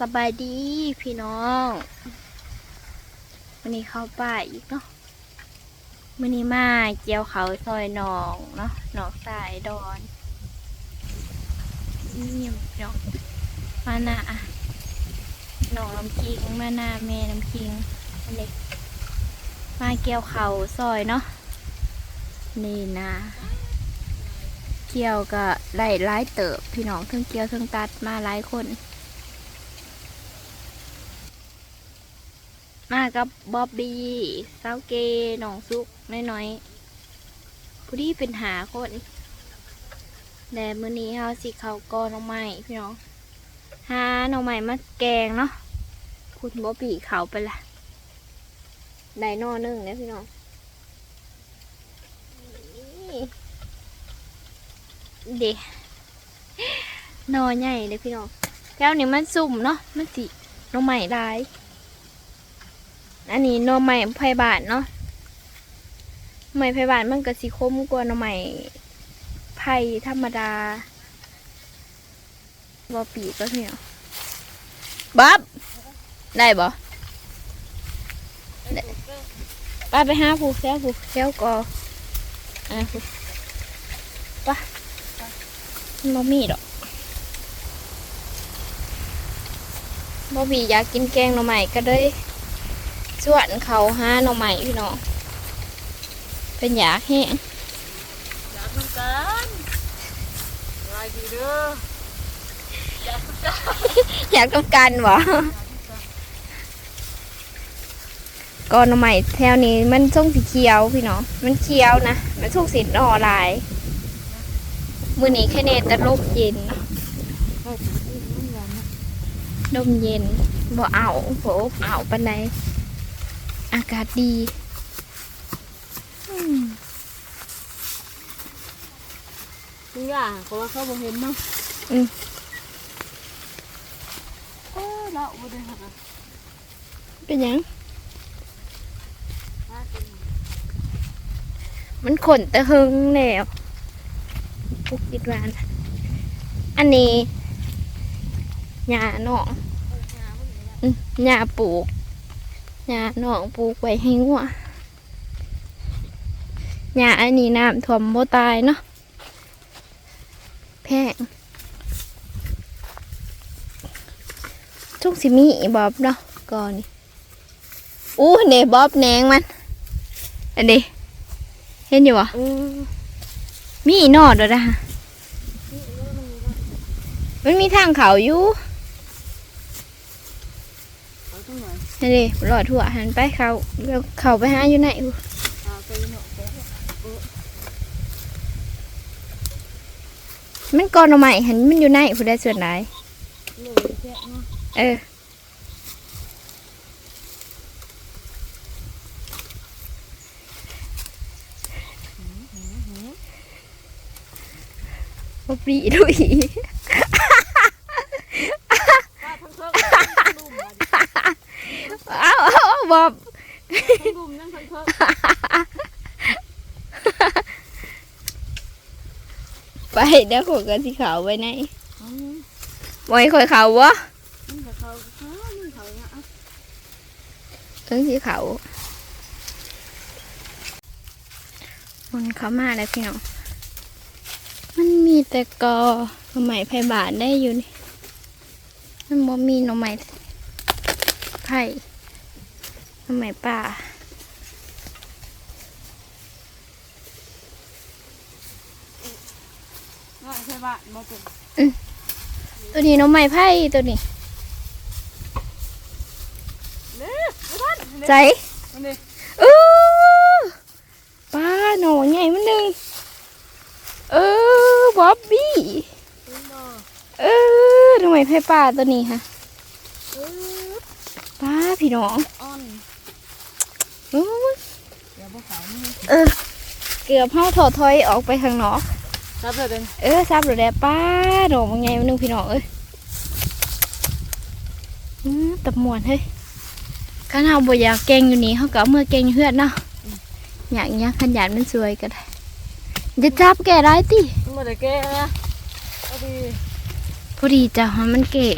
สบายดีพี่น้องวันนี้เข้าป่าอีกเนาะวันนี้มาเกี่ยวเขาซอยหนองเนาะหนองสายดอนนี่พี่น้องมาหน้าหนองน้ำคิงมาหน้าแม่น้ำคิงอันนี้มาเกี่ยวเขาซอยเนาะนี่นะเกี่ยวก็ไล่ไล่เติบพี่น้องเพิ่งเกี่ยวเพิ่งตัดมาหลายคน มากับบ๊อบบี้เซาเกหนองซุกน้อยๆผู้ที่เป็นหาคนแต่มื้อนี้เฮาสิเขากอน้องใหม่พี่น้องหาน้องใหม่มาแกงเนาะคุณบ๊อบบี้เขาไปละได้นอหนึ่งเนี่ยพี่น้องเด็นอใหญ่เลยพี่น้องแถวนี้มันสุ่มเนาะมันสิน้องใหม่ได้ อันนี้หน่อไม้ไผ่บาทเนาะหน่อไม้ไผ่บาทมันก็สิคมกว่าหน่อไม้ไผ่ธรรมดาบอปีก็เหี่ยวบ๊อบได้บ่ได้ป้าไปหาผูกแก้วผูกแก้วกออะผูกไป้าบ่มีดอกบ่มีอยากกินแกงหน่อไม้ก็เลย ส่วนเขาห้าหน่อไม้พี่น้องเป็นอยากแห้งอยากทำกันลายดีเด้ออยากทำกันอยากต้องการวะก็หน่อไม้แถวนี้มันส่งสีเขียวพี่น้องมันเขียวนะมันส่งสีอ่อลายมือนี้แค่เนแต่ลมเย็นลมเย็นบ่เอาบ่อบเอาปันใด อากาศดีอืมทุกอย่างเพราะว่าเขาบ่เห็นเนาะอืมเออเราบ่ได้หักอะเป็นหยังมาเป็นมันขนตะหึงแล้วปุกดิดวาน อันนี้หญ้าหนองเออหาบ่ได้ละอืมหญ้าปลูก หญ้าหนองปลูกไว้ให้งัวหญ้าอันนี้น้ำท่วมบ่ตายเนาะแพงทุกสิมีบอบเนาะก่อนนี่อู้เนบอบแหนงมันอันนี้เห็นอยู่บ่เออมีอีหนอดด้วยนะนี่เออมันมีละมันมีทางเขาอยู่ เอา ตรงไหนนี่ดิหลอดถั่วหันไปเขาเดี๋ยวเขาไปหาอยู่ไหนมันก่อนเอาใหม่หันมันอยู่ไหนผู้ใดส่วนไหนเลยแค่เนาะเออบ่ปรีดุย ป้าทั้งเทิงทั้งดุมมาดิ เอา เอาเอาบอบทั้งดุมนั่งทั้งเทิงไปเดี๋ยวขอยกันที่เขาไว้ไหนไว้ขอยเขาวะนี่กับเขาอ้าวนี่เขาเนี่ยอะถึงเขามันเขามาแล้วพี่น้องมันมีแต่กอหน่อไม้ไผ่บานได้อยู่นี่มันบ่มีหน่อไม้ไผ่ หน่อไม้ป่าง่ายใช่ป่ะบ่เป็นตัวนี้หน่อไม้ไผ่ตัวนี้เด้อไม่ทันใจมันนี่เออป้าหน่อใหญ่มันหนึ่งเออบ๊อบบี้เป็นบ่เออหน่อไม้ไผ่ป่าตัวนี้ค่ะเออป้าพี่น้องอ่อนอื้อ เดี๋ยวบ่ขาวนี่เออ เกือบเฮาถอดถอยออกไปข้างนอกครับเลยเด้อเออซับหรือแดป้าดอกมันไงมันนึงพี่น้องเอ้ยอืมตับหมวนเฮ้ยข้าเฮาบ่อยากแกงอยู่นี่เฮาก็เอามื่อแกงอยู่เฮือนเนาะอยากอยากขันหยาดมันสวยก็ได้จะจับแก่ได้ติมันบ่ได้แก้นะเอาดีพอดีจ้ะมันแก่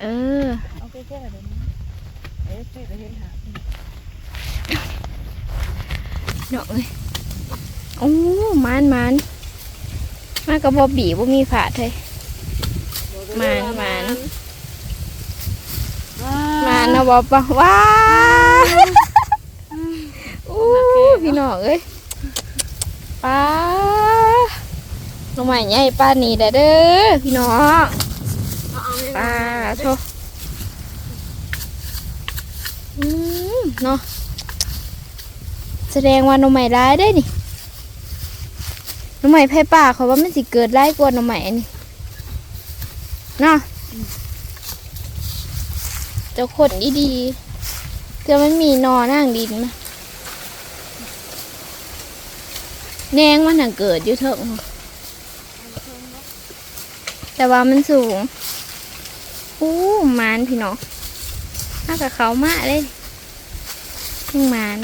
เออ เอาแค่ๆแบบ นี้เอ๊ะสิจะเห็นหาเนาะเอ้ยโอ้มันมันมากระบอกบีบ่มีฝาดเลยมานมานมานะบอปะว้าอู้พี่น้องเอ้ยป้าลงมาใหญ่ป้านี่ได้เด้อพี่น้องป้าโชอืม เนาะแสดงว่าหน่อใหม่ร้ายได้นี่หน่อใหม่ไผ่ป่าเขาว่ามันสิเกิดร้ายกว่าหน่อใหม่อันนี่เนาะจะขนดีๆเพื่อมันมีนอนั่งดินมาแนงมันน่ะเกิดอยู่เถอะแต่ว่ามันสูงอู้หมานพี่น้องน่ากับเขามาเลย ยิ่งหมาน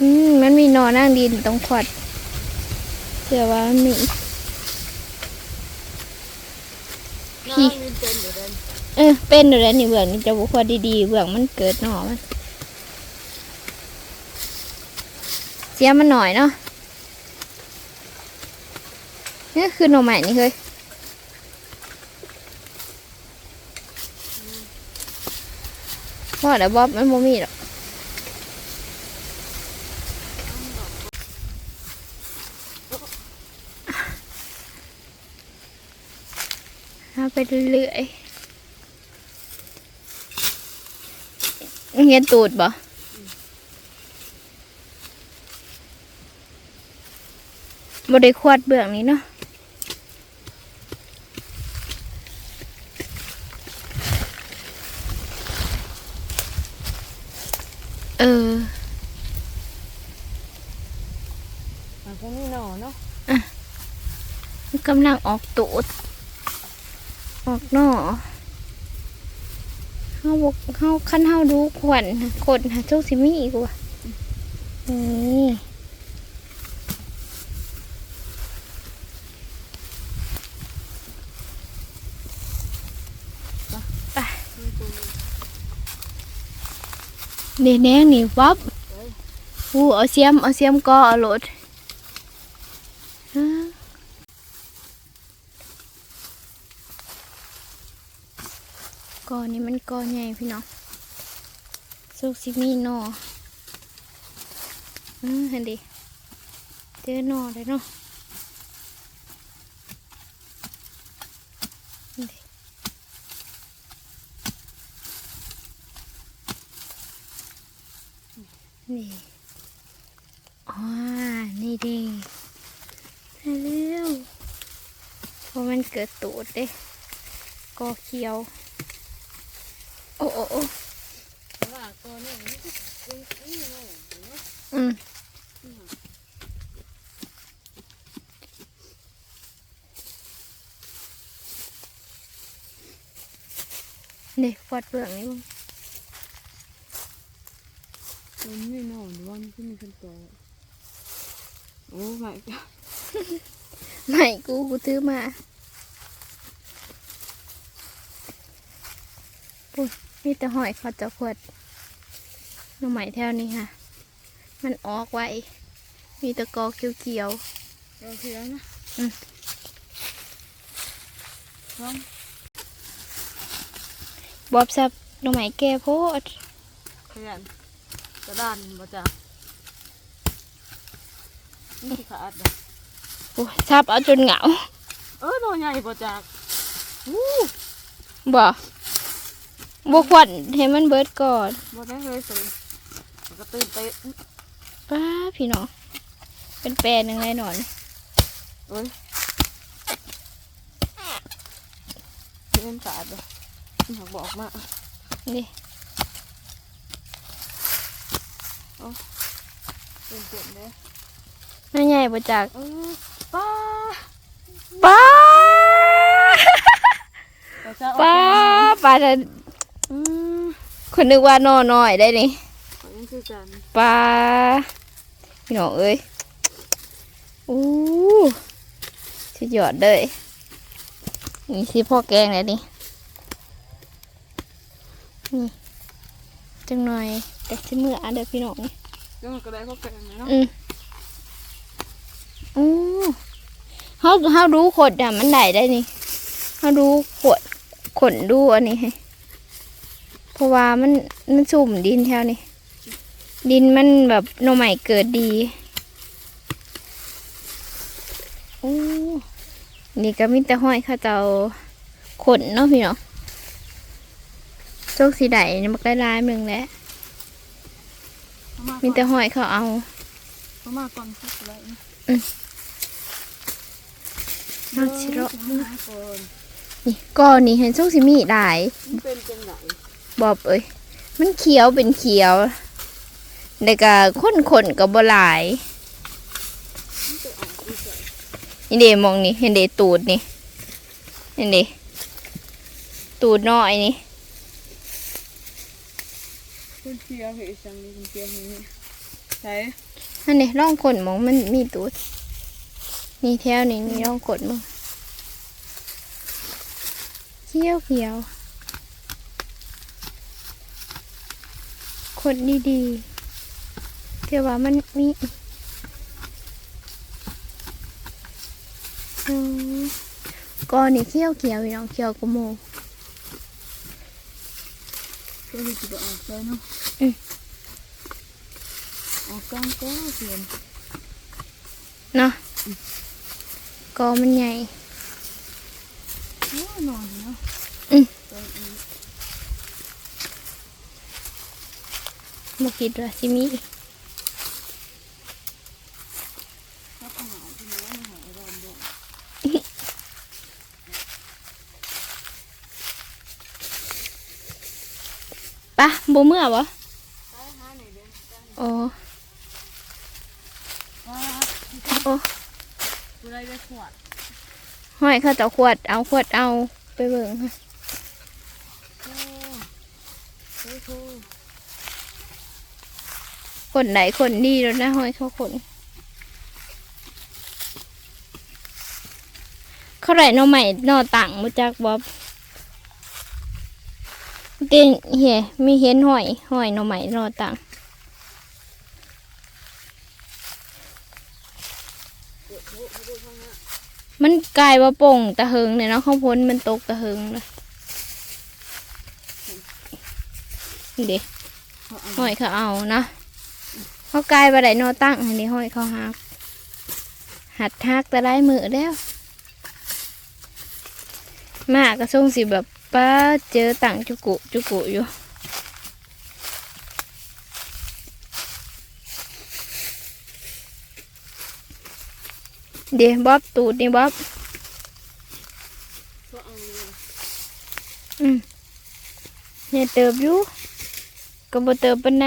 อืม มันมีนอนั่งดินตรงขวดเผื่อว่ามันมีพี่พี่เป็นอยู่เดินเออ เป็นอยู่แล้วนี่เบื้องนี่จะบุควรดีๆเบื้องมันเกิดหน่อมันเสียมันหน่อยเนาะนี่คือหน่อใหม่นี่เคย ว่าแต่บ๊อบมันโมมีหรอกเอาไปเรื่อยเงี้ยตูดบ่บ่ได้ควดเบื้องนี้เนาะเออ มันคงมีหน่อเนาะ มัน กำลังออกตูด ออกนอเฮาบกเฮาคันเฮาดูขวัญคนหาโชคสิมีอีกว่ะนี่ไปนี่แนงนี่วับอู้เอาเสียม เอาเสียมก็เอาโหลดฮะ ก อนี้มันกอใหญ่พี่น้องสุกซิมีนออืมเห็นดิเจอหนอเลยเนาะนี่อ๋อนี่ดิได้แล้วเพราะมันเกิดตูดเด้กอเขียว โอ้โอ้โอ้ว่าตัวนี้มันเป็นนี่เนาะอืมนี่ฟ มีแต่หอยเขาจะขวดหน่อไม้แถวนี้ค่ะ มันออกไว้ มีแตะกอเขียวเราเสียนะอืมลองๆบอบซับหน่อไม้แก่โพดขยันกระดานบ่จ้ะนี่สิขาดเด้อโอ้ยซับเอาจนเหงา เออหน่อใหญ่บ่จ้ะอู้บ่ บกวันให้มันเบิดก่อนบ่ได้เลยสิมันก็ตื่นเต้นป้าพี่น้องเป็นแปลนยังไงหนอนเอ้ยเล่นขาดเด้อนี่หักบอกมานี่เป็นเจ็บเลยมันใหญ่ประจากเออป้าป้าแต่จะป้าป้าจะอืม คนนึกว่านอน้อยได้นี่ขอยังคือกันป้าพี่น้องเอ้ยอู้สุดยอดเลยนี่สิพ่อแกงเลยนี่นี่จังหน่อยแต่สิมืออันเด้อพี่น้องนี่เดี๋ยวมันก็ได้พวกแกงเลยเนาะอืมอู้เฮาเฮาดูขดอะมันได้ได้นี่เฮาดูขวดขนดูอันนี้ให้ เพราะว่ามันมันสุ่มดินแถวนี้ ดินมันแบบหน่อใหม่เกิดดีอู้นี่ก็มีแต่ห้อยเข้าเจ้าขนเนาะพี่เนาะโชคสีใดนี่มักได้ลายๆมึงแหล้วเอามามีก่อนแต่ห้อยเขาเอาเอามาก่อนสักอะไรนะเอาชิโร่เอามาก่อนนี่ก้อนนี่เห็นโชคสิมีหลายมันเป็นจังไหน บอบเอ้ยมันเขียวเป็นเขียวแต่ก็ข้นขนๆกับบหลายมันจะออกอีกแล้วนี่เดมองนี่เห็นเดตูดนี่เห็นเดตูดน้อยนี่คุณเชียร์เหตุจังนี้คุณเชียร์เหตุใช่อันนี้ร่องขนมองมันมีตูดนี่แถวนี่นี่ร่องขนมึงเขียวเขียว ขนดีๆเที่ว่ามันมีอืมก้อนนี่เขียวเขียวพี่น้องเขียวกว่าหมูก็คือจะออกเลยเนาะอืมออกกลางก็เสียนเนาะกอมันใหญ่โอ้หน่อยเนาะ อืม ไปอีก บ่คิดว่าสิมีครับอาหารที่นี้อาหารรอมด้วยปะบ่เมื่อบ่ไปหาหน่อยเด้อโอ้ว้าโอ้กูได้ได้ขวดห้อยเขาจะขวดเอาขวดเอาไปเบิ่งค่ะโอ้โอ้โห คนไหนคนดีแล้วนะห้อยเขาคนเขาไหนหนอใหม่หนอต่างมาจากบ๊อบเต้นเฮียมีเห็นห้อยห้อยหนอใหม่หนอต่างมันกลายว่าป่งตะเหิงเนี่ยเนาะข้าพ้นมันตกตะเหิงเลยเด็เอาเอาห้อยเขาเอานะ เขากลายไปได้นอตั้งอันนี้ห้อยเขาหักหัดหักแต่ได้มือแล้วมากก็ส่งสิแบบป้าเจอตังจุกุจุกุอยู่เดี๋ยวบ๊อบตูดนี่บ๊อบอืมเนี่ยเติบอยู่ก็บ่เติบปานใด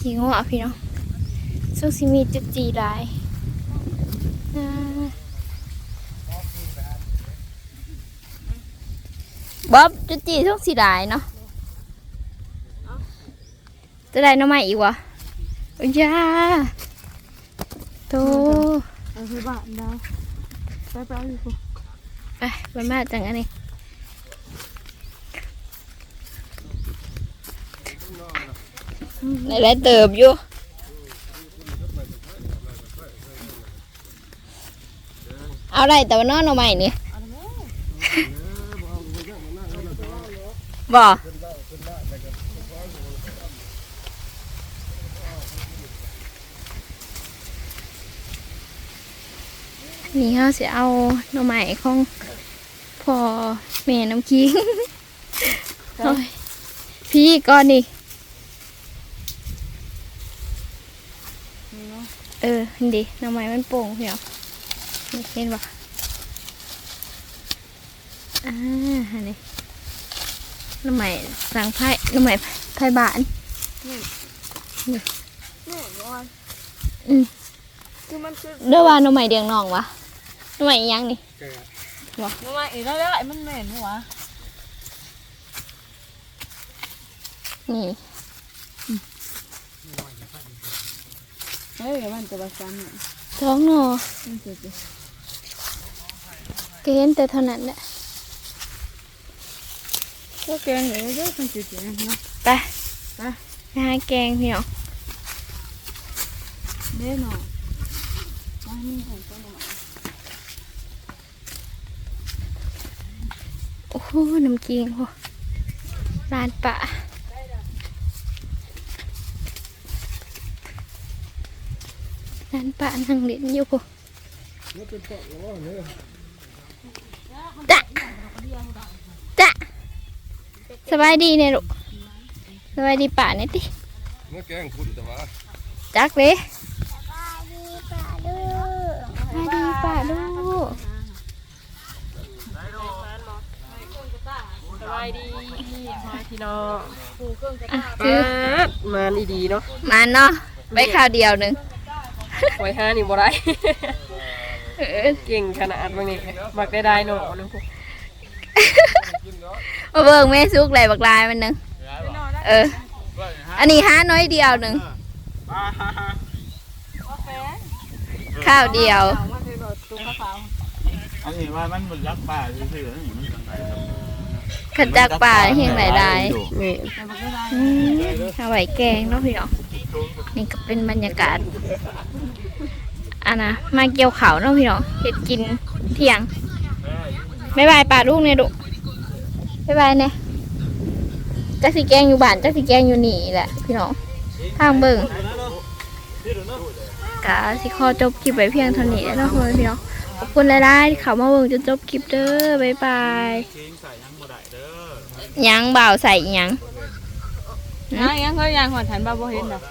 ขี้งัวพี่น้องสุกสิมีจุดจีหลายอ่าบ๊อบจุดจีสุกสิหลายเนาะจะได้หน้ำใหม่อีกวะอุ้ยยาโตเอาไปบ้านดาวไปไปเอาอยู่กูไปไปมาจังอันนี้ ในไรเติบอยู่เอาไรแต่ว่านอนเอาใหม่นี่เอาละแม่บ่นี่เขาจะเอาหน่อไม้ของพ่อแม่น้ำคิงโอ้ยพี่ก่อนนี่นี่ เนาะเออนี่ดิหน่อไม้มันโป่งเหี่ยวนี่เห็นปะอ่าอันนี้หน่อไม้สังไพ่หน่อไม้ไพ่บานแม่ร้อนอืมคือมันคือเด้อว่าหน่อไม้เดียงนองวะหน่อไม้อิหยังนี่มันมาอีกแล้วแล้วไอ้มันเหม็นหัวนี่ เฮ้ยมันจะมาซ้ำเนี่ยท้องหนอมันจะจะก็เห็นแต่เท่านั้นแหละก็แกงเลยเด้อมันจะจะเนาะไปไปไปหาแกงพี่น้องเด้อเนาะว่านี่ของต้นไม้โอ้โหน้ำกิงโหร้านปะ ร้านปะนั่งเล่นอยู่โหจ้ะจ้ะสบายดีเนี่ยลูกสบายดีป่าเนี่ยติเมื่อแกงคุณแต่ว่าจักเลยสบายดีป่าลูกสบายดีพี่น้องอะคือมาดีดีเนาะ มาเนาะไปข่าวเดียวหนึ่ง ไว้ห้านี่บ่ได้เออเก่งขนาดบางนี่มักได้ได้เนาะนึงมาเบิ่งแม่ซุกไหลบักลายมันหนึ่งเออ อันนี้ห้าน้อยเดียวหนึ่งข้าวเดียวอันนี้ว่ามันมันรักป่าซื่อๆนี่มันจังไดขันจากป่าเฮียงหลายลายนี่อืมเอาไว้แกงเนาะพี่น้อง นี่ก็เป็นบรรยากาศอันนะมาเกี่ยวเขาเนาะพี่น้องเห็ดกินเที่ยงบ๊ายบายป่าลูกเนี่ยดุบ๊ายบายเนี่ยจักสีแกงอยู่บ้านจักสีแกงอยู่นี่แหละพี่น้องทางเบิ่งกะสิขอจบคลิปไว้เพียงเท่านี้แล้วเนาะพี่น้องขอบคุณหลายๆที่เขามาเบิ่งจนจบคลิปเด้อบ๊ายบายยังเบาใส่ยังยังยังเคยยังหอนทันบ่บ่เห็นดอก